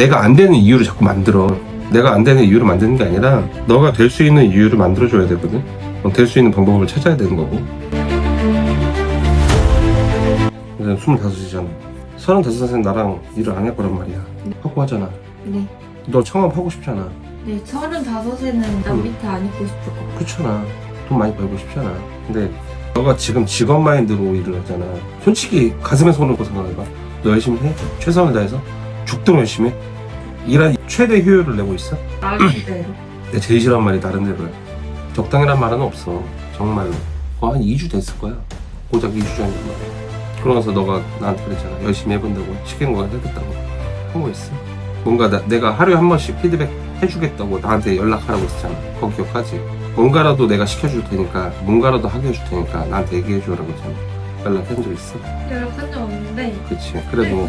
내가 안 되는 이유를 자꾸 만들어. 내가 안 되는 이유를 만드는 게 아니라 너가 될 수 있는 이유를 만들어줘야 되거든. 될 수 있는 방법을 찾아야 되는 거고. 이제 25이잖아. 35살은 나랑 일을 안 할 거란 말이야. 하고 하잖아. 네. 너 창업 하고 싶잖아. 네, 서른다섯에는 남 응. 밑에 안 있고 싶을 것 같아요. 그렇잖아. 돈 많이 벌고 싶잖아. 근데 너가 지금 직업 마인드로 일을 하잖아. 솔직히 가슴에 손을 얹고 생각해봐. 너 열심히 해? 최선을 다해서? 죽도록 열심히 해? 일한 최대 효율을 내고 있어? 나름대로. 내 제일 싫어하는 말이 나름대로야. 적당이란 말은 없어. 정말로. 그거 한 2주 됐을 거야. 고작 2주 전이란 말이야. 그러면서 너가 나한테 그랬잖아. 열심히 해본다고. 시키는 거 해줬다고. 한거 있어. 뭔가 나- 내가 하루에 한 번씩 피드백 해주겠다고 나한테 연락하라고 했잖아. 그거 기억하지? 뭔가라도 내가 시켜줄 테니까, 뭔가라도 하게 해줄 테니까 나한테 얘기해주라고 했잖아. 연락한 적 있어? 연락한 적 없는데 그치. 그래도 전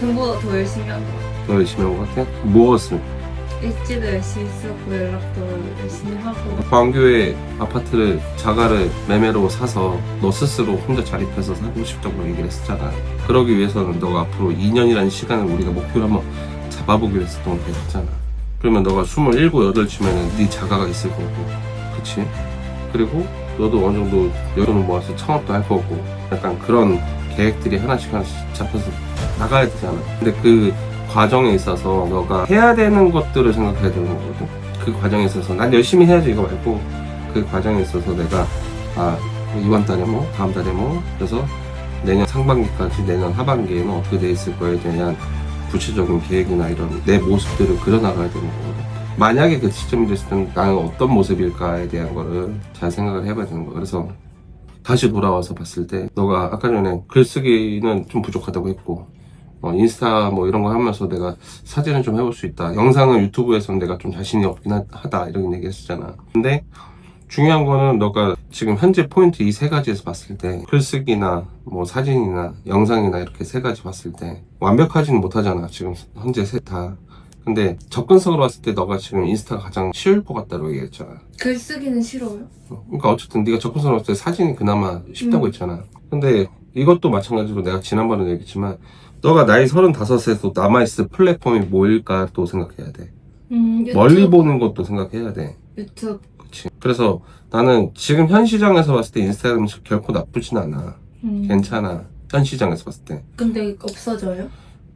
보다 더 열심히 한 것 같아요. 너 열심히 한 것 같아? 무엇을? 일지도 열심히 쓰고 연락도 열심히 하고 광교에 아파트를 자가를 매매로 사서 너 스스로 혼자 자립해서 살고 싶다고 얘기를 했었잖아. 그러기 위해서는 너가 앞으로 2년이라는 시간을 우리가 목표로 한번 잡아보기로 했었던 거였잖아. 그러면 너가 27, 8쯤에는 네 자가가 있을 거고, 그치? 그리고 너도 어느 정도 여돈을 모아서 창업도 할 거고, 약간 그런 계획들이 하나씩 하나씩 잡혀서 나가야 되잖아. 근데 그 과정에 있어서 너가 해야 되는 것들을 생각해야 되는 거거든. 그 과정에 있어서 난 열심히 해야지 이거 말고 그 과정에 있어서 내가 아 이번 달에 뭐 다음 달에 뭐 그래서 내년 상반기까지 내년 하반기에는 어떻게 돼 있을 거에 대한 구체적인 계획이나 이런 내 모습들을 그려나가야 되는 거거든. 만약에 그 시점이 됐을 때는 나는 어떤 모습일까에 대한 거를 잘 생각을 해봐야 되는 거야. 그래서 다시 돌아와서 봤을 때 너가 아까 전에 글쓰기는 좀 부족하다고 했고 어, 인스타 뭐 이런 거 하면서 내가 사진을 좀 해볼 수 있다. 영상은 유튜브에서는 내가 좀 자신이 없긴 하- 하다. 이런 얘기 했었잖아. 근데 중요한 거는 너가 지금 현재 포인트 이 세 가지에서 봤을 때 글쓰기나 뭐 사진이나 영상이나 이렇게 세 가지 봤을 때 완벽하지는 못하잖아. 지금 현재 셋 다. 근데 접근성으로 봤을 때 너가 지금 인스타가 가장 쉬울 것 같다고 얘기했잖아. 글쓰기는 싫어요. 어, 그러니까 어쨌든 네가 접근성으로 봤을 때 사진이 그나마 쉽다고 음. 했잖아. 근데 이것도 마찬가지로 내가 지난번에 얘기했지만 너가 나이 35에서 남아있을 플랫폼이 뭐일까 또 생각해야 돼. 음, 유튜브, 멀리 보는 것도 생각해야 돼. 유튜브. 그치. 그래서 나는 지금 현 시장에서 봤을 때 인스타그램이 결코 나쁘진 않아. 음, 괜찮아. 현 시장에서 봤을 때. 근데 없어져요?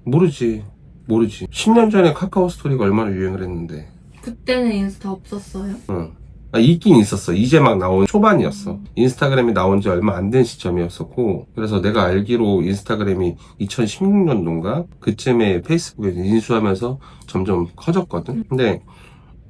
모르지. 모르지. 10년 전에 카카오 스토리가 얼마나 유행을 했는데. 그때는 인스타 없었어요? 응. 아, 있긴 있었어. 이제 막 나온 초반이었어. 인스타그램이 나온 지 얼마 안 된 시점이었었고, 그래서 내가 알기로 인스타그램이 2016년도인가? 그쯤에 페이스북에 인수하면서 점점 커졌거든? 근데,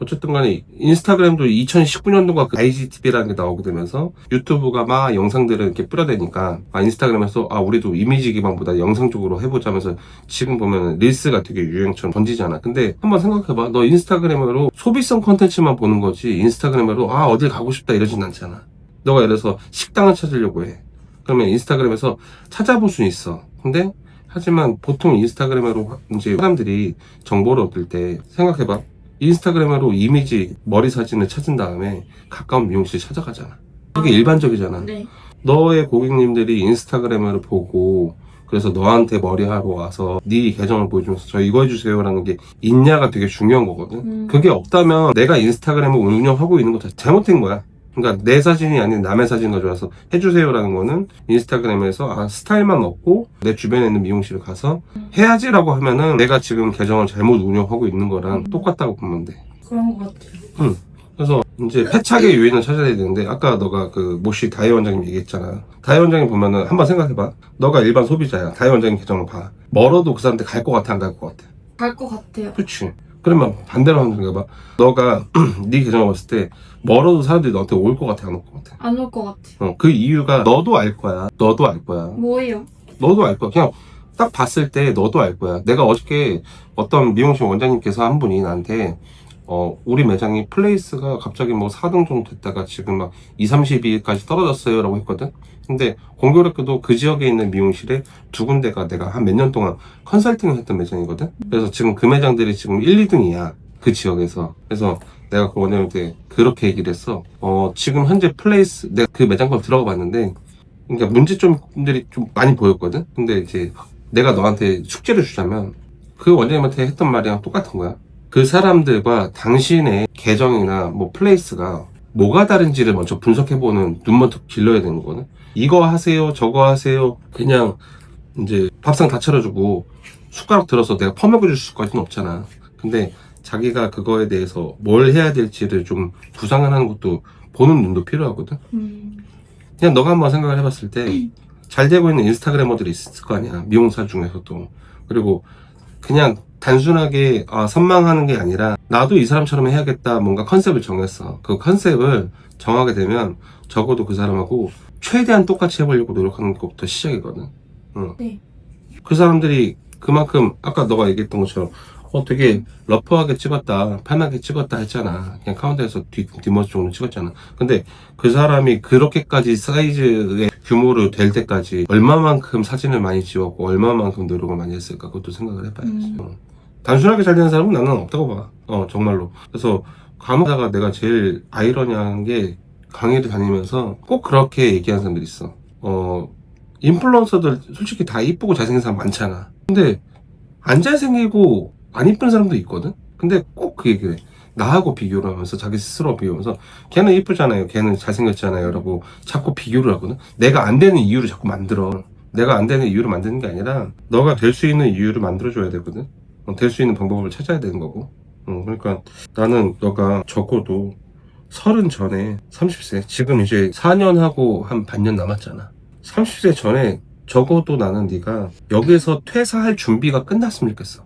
어쨌든 간에 인스타그램도 2019년도가 그 IGTV라는 게 나오게 되면서 유튜브가 막 영상들을 이렇게 뿌려대니까 아 인스타그램에서 아 우리도 이미지 기반보다 영상 쪽으로 해보자면서 지금 보면 릴스가 되게 유행처럼 번지잖아. 근데 한번 생각해봐. 너 인스타그램으로 소비성 컨텐츠만 보는 거지 인스타그램으로 아 어딜 가고 싶다 이러진 않잖아. 너가 예를 들어서 식당을 찾으려고 해. 그러면 인스타그램에서 찾아볼 수 있어. 근데 하지만 보통 인스타그램으로 이제 사람들이 정보를 얻을 때 생각해봐. 인스타그램으로 이미지 머리 사진을 찾은 다음에 가까운 미용실 찾아가잖아. 그게 일반적이잖아. 네. 너의 고객님들이 인스타그램을 보고 그래서 너한테 머리하러 와서 네 계정을 보여주면서 저 이거 해주세요라는 게 있냐가 되게 중요한 거거든. 음. 그게 없다면 내가 인스타그램을 운영하고 있는 거 다 잘못된 거야. 그러니까 내 사진이 아닌 남의 사진 가져와서 해주세요라는 거는 인스타그램에서 아 스타일만 없고 내 주변에 있는 미용실을 가서 해야지라고 하면은 내가 지금 계정을 잘못 운영하고 있는 거랑 음. 똑같다고 보면 돼. 그런 것 같아요. 그래서 이제 패착의 요인을 찾아야 되는데 아까 너가 그 모시 다혜 원장님 얘기했잖아. 다혜 원장님 보면은 한번 생각해봐. 너가 일반 소비자야. 다혜 원장님 계정을 봐. 멀어도 그 사람한테 갈 것 같아 안 갈 것 같아. 갈 것 같아요. 그렇지. 그러면 반대로 한번 생각해봐. 너가 네 계정을 봤을 때 멀어도 사람들이 너한테 올 것 같아 안 올 것 같아. 안 올 것 같아요. 어, 그 이유가 너도 알 거야. 너도 알 거야. 뭐예요? 너도 알 거야. 그냥 딱 봤을 때 너도 알 거야. 내가 어저께 어떤 미용실 원장님께서 한 분이 나한테 어, 우리 매장이 플레이스가 갑자기 뭐 4등 정도 됐다가 지금 막 2, 30위까지 떨어졌어요 라고 했거든. 근데 공교롭게도 그 지역에 있는 미용실에 두 군데가 내가 한 몇 년 동안 컨설팅을 했던 매장이거든. 그래서 지금 그 매장들이 지금 1, 2등이야. 그 지역에서. 그래서 내가 그 원장님한테 그렇게 얘기를 했어. 어, 지금 현재 플레이스, 내가 그 매장 걸 들어가 봤는데 그러니까 문제점들이 좀 많이 보였거든. 근데 이제 내가 너한테 숙제를 주자면 그 원장님한테 했던 말이랑 똑같은 거야. 그 사람들과 당신의 계정이나 뭐 플레이스가 뭐가 다른지를 먼저 분석해보는 눈먼터 길러야 되는 거거든. 이거 하세요, 저거 하세요. 그냥 이제 밥상 다 차려주고 숟가락 들어서 내가 퍼먹여줄 수까지는 없잖아. 근데 자기가 그거에 대해서 뭘 해야 될지를 좀 구상을 하는 것도 보는 눈도 필요하거든. 음. 그냥 너가 한번 생각을 해봤을 때 잘 되고 있는 인스타그래머들이 있을 거 아니야 미용사 중에서도 그리고 그냥 단순하게 아, 선망하는 게 아니라 나도 이 사람처럼 해야겠다 뭔가 컨셉을 정했어. 그 컨셉을 정하게 되면 적어도 그 사람하고 최대한 똑같이 해보려고 노력하는 것부터 시작이거든. 응. 네. 그 사람들이 그만큼 아까 너가 얘기했던 것처럼 어 되게 러프하게 찍었다 편하게 찍었다 했잖아. 그냥 카운터에서 뒤, 뒷모습 정도 찍었잖아. 근데 그 사람이 그렇게까지 사이즈의 규모로 될 때까지 얼마만큼 사진을 많이 찍었고 얼마만큼 노력을 많이 했을까? 그것도 생각을 해봐야지. 음. 어. 단순하게 잘 되는 사람은 나는 없다고 봐 어 정말로 그래서 간호사가 내가 제일 아이러니한 게 강의를 다니면서 꼭 그렇게 얘기하는 사람들이 있어 어 인플루언서들 솔직히 다 이쁘고 잘생긴 사람 많잖아 근데 안 잘생기고 안 이쁜 사람도 있거든? 근데 꼭 그 얘기를 해. 나하고 비교를 하면서 자기 스스로 비교하면서 걔는 이쁘잖아요. 걔는 잘생겼잖아요. 라고 자꾸 비교를 하거든? 내가 안 되는 이유를 자꾸 만들어. 내가 안 되는 이유를 만드는 게 아니라 너가 될 수 있는 이유를 만들어줘야 되거든? 될 수 있는 방법을 찾아야 되는 거고. 어, 그러니까 나는 너가 적어도 서른 전에 30세 지금 이제 4년 하고 한 반년 남았잖아. 30세 전에 적어도 나는 네가 여기에서 퇴사할 준비가 끝났으면 좋겠어.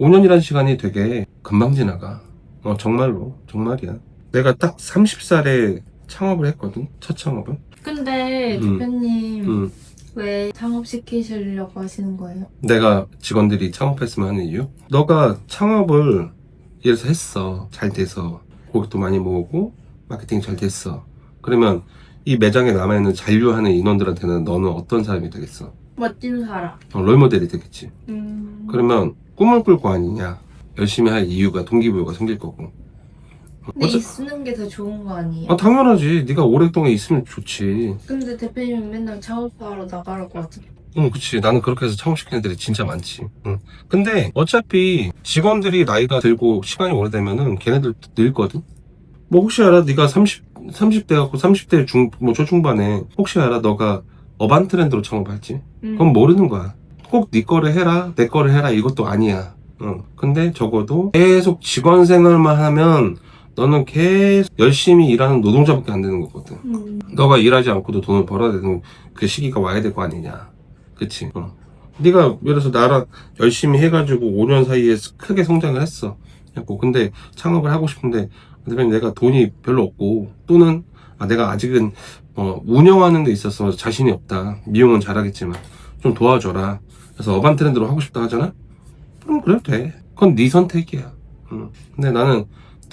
5년이라는 시간이 되게 금방 지나가. 어 정말로 정말이야. 내가 딱 30살에 창업을 했거든 첫 창업은. 근데 음. 대표님 음, 왜 창업시키시려고 하시는 거예요? 내가 직원들이 창업했으면 하는 이유? 너가 창업을 예를 들어서 했어. 잘 돼서. 고객도 많이 모으고 마케팅 잘 됐어. 그러면 이 매장에 남아있는 잔류하는 인원들한테는 너는 어떤 사람이 되겠어? 멋진 사람. 어, 롤모델이 되겠지. 음. 그러면 꿈을 꿀 거 아니냐? 열심히 할 이유가 동기부여가 생길 거고 근데 어차- 있는 게 더 좋은 거 아니에요? 아 당연하지 네가 오랫동안 있으면 좋지 근데 대표님은 맨날 창업하러 나가라고 하잖아요. 응 그치 나는 그렇게 해서 창업시키는 애들이 진짜 많지 응. 근데 어차피 직원들이 나이가 들고 시간이 오래되면은 걔네들 늙거든 뭐 혹시 알아 네가 30, 30대 갖고 30대 중, 뭐 초중반에 혹시 알아 너가 어반 트렌드로 창업할지 음. 그건 모르는 거야. 꼭 네 거를 해라, 내 거를 해라 이것도 아니야. 응. 근데 적어도 계속 직원 생활만 하면 너는 계속 열심히 일하는 노동자밖에 안 되는 거거든. 음. 너가 일하지 않고도 돈을 벌어야 되는 그 시기가 와야 될 거 아니냐. 그치? 어. 네가 예를 들어서 나랑 열심히 해가지고 5년 사이에 크게 성장을 했어. 했고 근데 창업을 하고 싶은데 내가 돈이 별로 없고 또는 아, 내가 아직은 어, 운영하는 데 있어서 자신이 없다. 미용은 잘하겠지만 좀 도와줘라. 그래서 어반 트렌드로 하고 싶다 하잖아? 그럼 그래도 돼. 그건 네 선택이야. 응. 근데 나는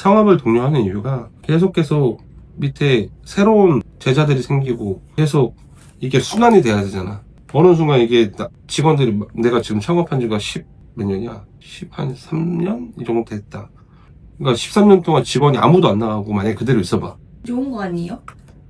창업을 독려하는 이유가 계속 계속 밑에 새로운 제자들이 생기고 계속 이게 순환이 돼야 되잖아. 어느 순간 이게 나- 직원들이 막- 내가 지금 창업한 지가 10 몇 년이야? 10, 한 3년? 이 정도 됐다. 그러니까 13년 동안 직원이 아무도 안 나가고 만약에 그대로 있어봐. 좋은 거 아니에요?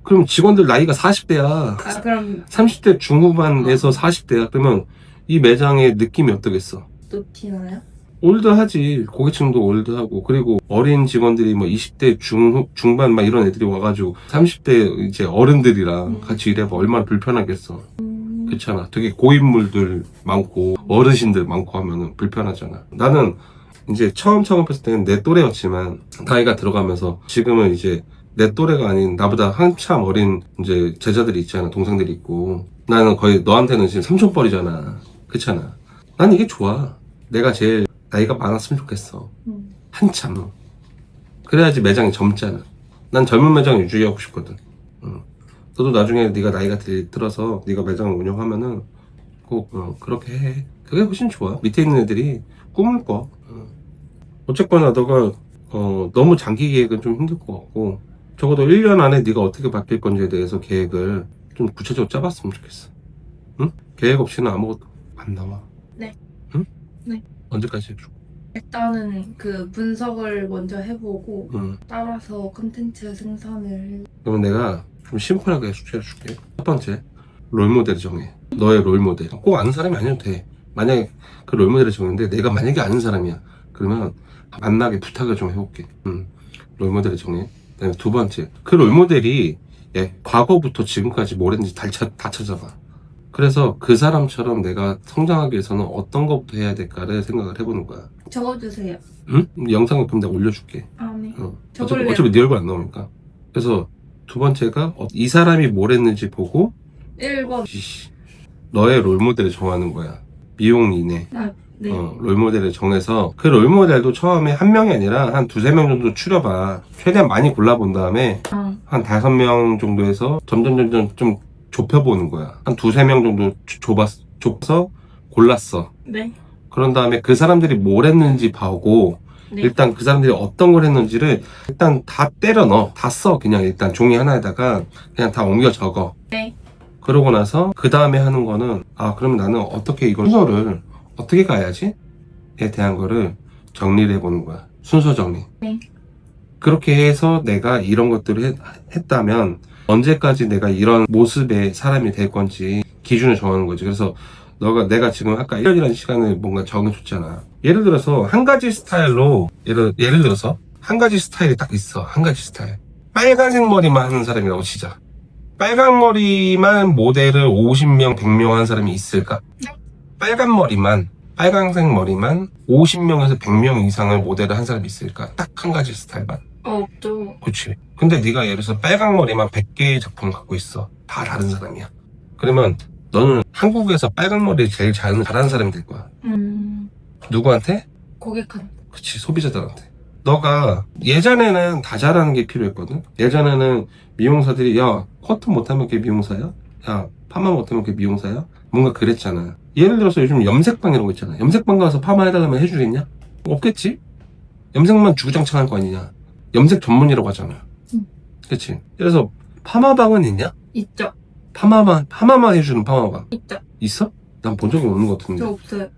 그럼 직원들 나이가 40대야. 아 그럼 30대 중후반에서 40대야. 그러면 이 매장의 느낌이 어떠겠어? 또 티나요? 올드하지. 고객층도 올드하고. 그리고 어린 직원들이 뭐 20대 중, 중반 막 이런 애들이 와가지고 30대 이제 어른들이랑 음. 같이 일해봐. 얼마나 불편하겠어. 음. 그렇잖아. 되게 고인물들 많고 어르신들 많고 하면은 불편하잖아. 나는 이제 처음 창업했을 때는 내 또래였지만 나이가 들어가면서 지금은 이제 내 또래가 아닌 나보다 한참 어린 이제 제자들이 있잖아. 동생들이 있고 나는 거의 너한테는 지금 삼촌뻘이잖아. 그렇잖아. 난 이게 좋아. 내가 제일 나이가 많았으면 좋겠어. 음. 한참. 그래야지 매장이 젊잖아. 난 젊은 매장 유지하고 싶거든. 응. 너도 나중에 네가 나이가 들, 들어서 네가 매장을 운영하면은 꼭 어, 그렇게 해. 그게 훨씬 좋아. 밑에 있는 애들이 꿈을 꿔. 응. 어쨌거나 너가 어, 너무 장기 계획은 좀 힘들 것 같고 적어도 1년 안에 네가 어떻게 바뀔 건지에 대해서 계획을 좀 구체적으로 짜봤으면 좋겠어. 응? 계획 없이는 아무것도 안 나와. 네. 응? 네. 언제까지 해줘? 일단은 그 분석을 먼저 해보고 응. 따라서 컨텐츠 생산을 그러면 내가 좀 심플하게 숙제를 줄게. 첫 번째, 롤모델을 정해. 너의 롤모델. 꼭 아는 사람이 아니어도 돼. 만약에 그 롤모델을 정했는데 내가 만약에 아는 사람이야. 그러면 만나게 부탁을 좀 해볼게. 음, 롤모델을 정해. 그다음에 두 번째, 그 롤모델이 예, 과거부터 지금까지 뭘 했는지 다, 찾- 다 찾아봐. 그래서 그 사람처럼 내가 성장하기 위해서는 어떤 것부터 해야 될까를 생각을 해보는 거야. 적어주세요. 응? 영상을 그럼 내가 올려줄게. 아, 네. 어. 어차피, 적을래요. 어차피 네 얼굴 안 나오니까. 그래서 두 번째가 어, 이 사람이 뭘 했는지 보고 1번. 이씨, 너의 롤모델을 정하는 거야. 미용이네. 아, 네. 어, 롤모델을 정해서 그 롤모델도 처음에 한 명이 아니라 한 두세 명 정도 추려봐. 최대한 많이 골라본 다음에 아, 한 다섯 명 정도에서 점점 점점 좀 좁혀보는 거야. 한 두세 명 정도 좁- 좁았, 좁아서 골랐어. 네. 그런 다음에 그 사람들이 뭘 했는지 봐오고 네. 일단 그 사람들이 어떤 걸 했는지를 일단 다 때려 넣어. 다 써. 그냥 일단 종이 하나에다가 그냥 다 옮겨 적어. 네. 그러고 나서 그 다음에 하는 거는 아 그러면 나는 어떻게 이걸 순서를 어떻게 가야지? 에 대한 거를 정리를 해보는 거야. 순서 정리. 네. 그렇게 해서 내가 이런 것들을 했, 했다면 언제까지 내가 이런 모습의 사람이 될 건지 기준을 정하는 거지. 그래서 너가 내가 지금 아까 1년이라는 시간을 뭔가 정해줬잖아. 예를 들어서 한 가지 스타일로 예를 예를 들어서 한 가지 스타일이 딱 있어. 한 가지 스타일. 빨간색 머리만 하는 사람이라고 치자. 빨간 머리만 모델을 50명, 100명 하는 사람이 있을까? 빨간 머리만, 빨간색 머리만 50명에서 100명 이상을 모델을 한 사람이 있을까? 딱 한 가지 스타일만. 어, 없죠. 그치. 근데 네가 예를 들어서 빨간 머리만 100개의 작품을 갖고 있어. 다 다른 사람이야. 그러면 너는 한국에서 빨간 머리 제일 잘, 잘하는 사람이 될 거야. 음, 누구한테? 고객한. 그치, 소비자들한테. 너가 예전에는 다 잘하는 게 필요했거든? 예전에는 미용사들이, 야, 커트 못하면 그게 미용사야? 야, 파마 못하면 그게 미용사야? 뭔가 그랬잖아. 예를 들어서 요즘 염색방 이런 거 있잖아. 염색방 가서 파마 해달라면 해주겠냐? 없겠지? 염색만 주구장창 할 거 아니냐? 염색 전문이라고 하잖아. 응. 그치? 그래서 파마방은 있냐? 있죠. 파마만, 파마만 해주는 파마방. 있죠. 있어? 난 본 적이 없는 것 같은데. 저 없어요.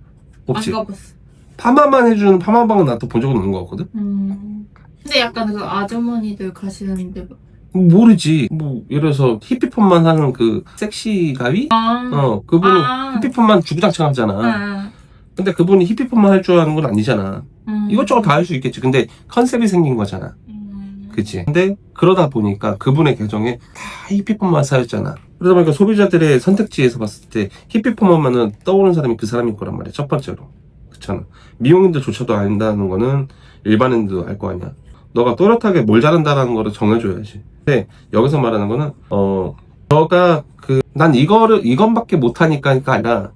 없지? 안 가봤어. 파마만 해주는 파마방은 나도 본 적은 없는 것 같거든? 음. 근데 약간 그 아주머니들 가시는데. 뭐- 모르지. 뭐, 예를 들어서 히피폰만 하는 그 섹시 가위? 아. 어, 그분은 아. 히피폰만 주구장창 하잖아. 아. 근데 그분이 히피폰만 할 줄 아는 건 아니잖아. 음. 이것저것 다 할 수 있겠지. 근데 컨셉이 생긴 거잖아. 음. 그치? 근데 그러다 보니까 그분의 계정에 다 히피폰만 쌓였잖아. 그러다 보니까 소비자들의 선택지에서 봤을 때 히피폰만은 떠오르는 사람이 그 사람일 거란 말이야. 첫 번째로. 그렇잖아. 미용인들조차도 안다는 거는 일반인들도 알 거 아니야. 너가 또렷하게 뭘 잘한다라는 거를 정해줘야지. 근데 여기서 말하는 거는 어 너가 그 난 이거를 이것밖에 못하니까가 아니라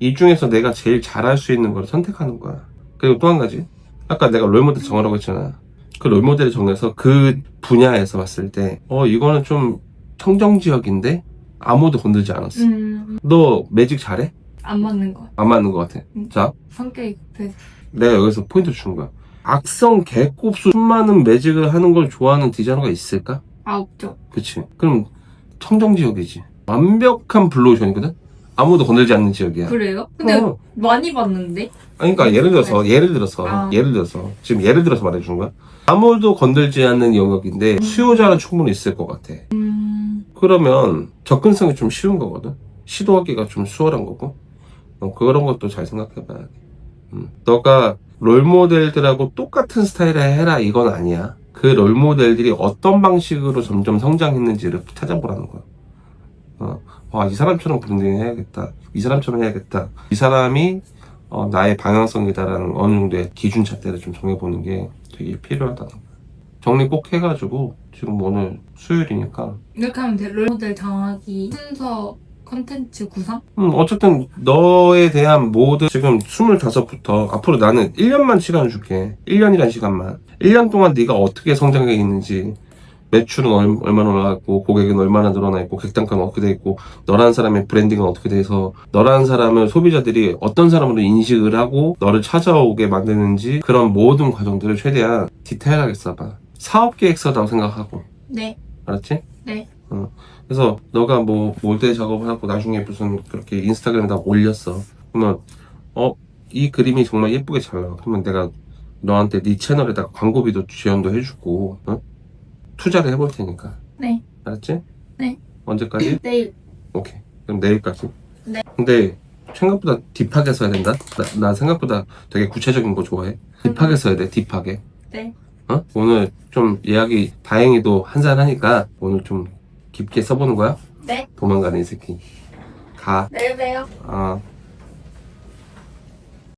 이 중에서 내가 제일 잘할 수 있는 거를 선택하는 거야. 그리고 또 한 가지 아까 내가 롤모델 정하라고 했잖아. 그 롤모델을 정해서 그 분야에서 봤을 때 어 이거는 좀 청정 지역인데 아무도 건들지 않았어. 음. 너 매직 잘해? 안 맞는 거. 안 맞는 것 같아. 음. 자, 성격이 급해서. 내가 여기서 포인트 주는 거야. 악성 개꼽수 수많은 매직을 하는 걸 좋아하는 디자이너가 있을까? 아, 없죠. 그치. 그럼 청정 지역이지. 완벽한 블루오션이거든? 아무도 건들지 않는 지역이야. 그래요? 근데 어. 많이 봤는데? 아니, 그러니까 예를 들어서, 예를 들어서, 아. 예를 들어서, 지금 예를 들어서 말해주는 거야. 아무도 건들지 않는 영역인데 수요자는 충분히 있을 것 같아. 음. 그러면 접근성이 좀 쉬운 거거든. 시도하기가 좀 수월한 거고. 어, 그런 것도 잘 생각해봐야 돼. 음. 너가 롤모델들하고 똑같은 스타일을 해라 이건 아니야. 그 롤모델들이 어떤 방식으로 점점 성장했는지를 찾아보라는 거야. 어, 와, 이 사람처럼 브랜딩 해야겠다. 이 사람처럼 해야겠다. 이 사람이 어, 나의 방향성이다라는 어느 정도의 기준 잣대를 좀 정해보는 게 되게 필요하다는 거야. 정리 꼭 해가지고 지금 오늘 수요일이니까 이렇게 하면 돼. 롤모델 정하기 순서 컨텐츠 구상? 음, 어쨌든 너에 대한 모든 지금 25부터 앞으로 나는 1년만 시간을 줄게. 1년이란 시간만. 1년 동안 네가 어떻게 성장해 있는지 매출은 얼, 얼마나 올라갔고 고객은 얼마나 늘어나 있고 객단가는 어떻게 돼 있고 너라는 사람의 브랜딩은 어떻게 돼서 너라는 사람을 소비자들이 어떤 사람으로 인식을 하고 너를 찾아오게 만드는지 그런 모든 과정들을 최대한 디테일하게 써봐. 사업 계획서라고 생각하고 네. 알았지? 네. 어. 그래서 너가 뭐 모델 작업을 하고 나중에 무슨 그렇게 인스타그램에다 올렸어. 그러면 어 이 그림이 정말 예쁘게 잘 나와. 그러면 내가 너한테 네 채널에다가 광고비도 지원도 해주고 어? 투자를 해볼 테니까. 네. 알았지? 네. 언제까지? 내일. 오케이. 그럼 내일까지. 네. 근데 생각보다 딥하게 써야 된다? 나, 나 생각보다 되게 구체적인 거 좋아해. 딥하게 써야 돼, 딥하게. 네. 어? 오늘 좀 예약이 다행히도 한잔 하니까 오늘 좀 깊게 써보는 거야? 네. 도망가는 이 새끼. 가. 내일 봬요. 아.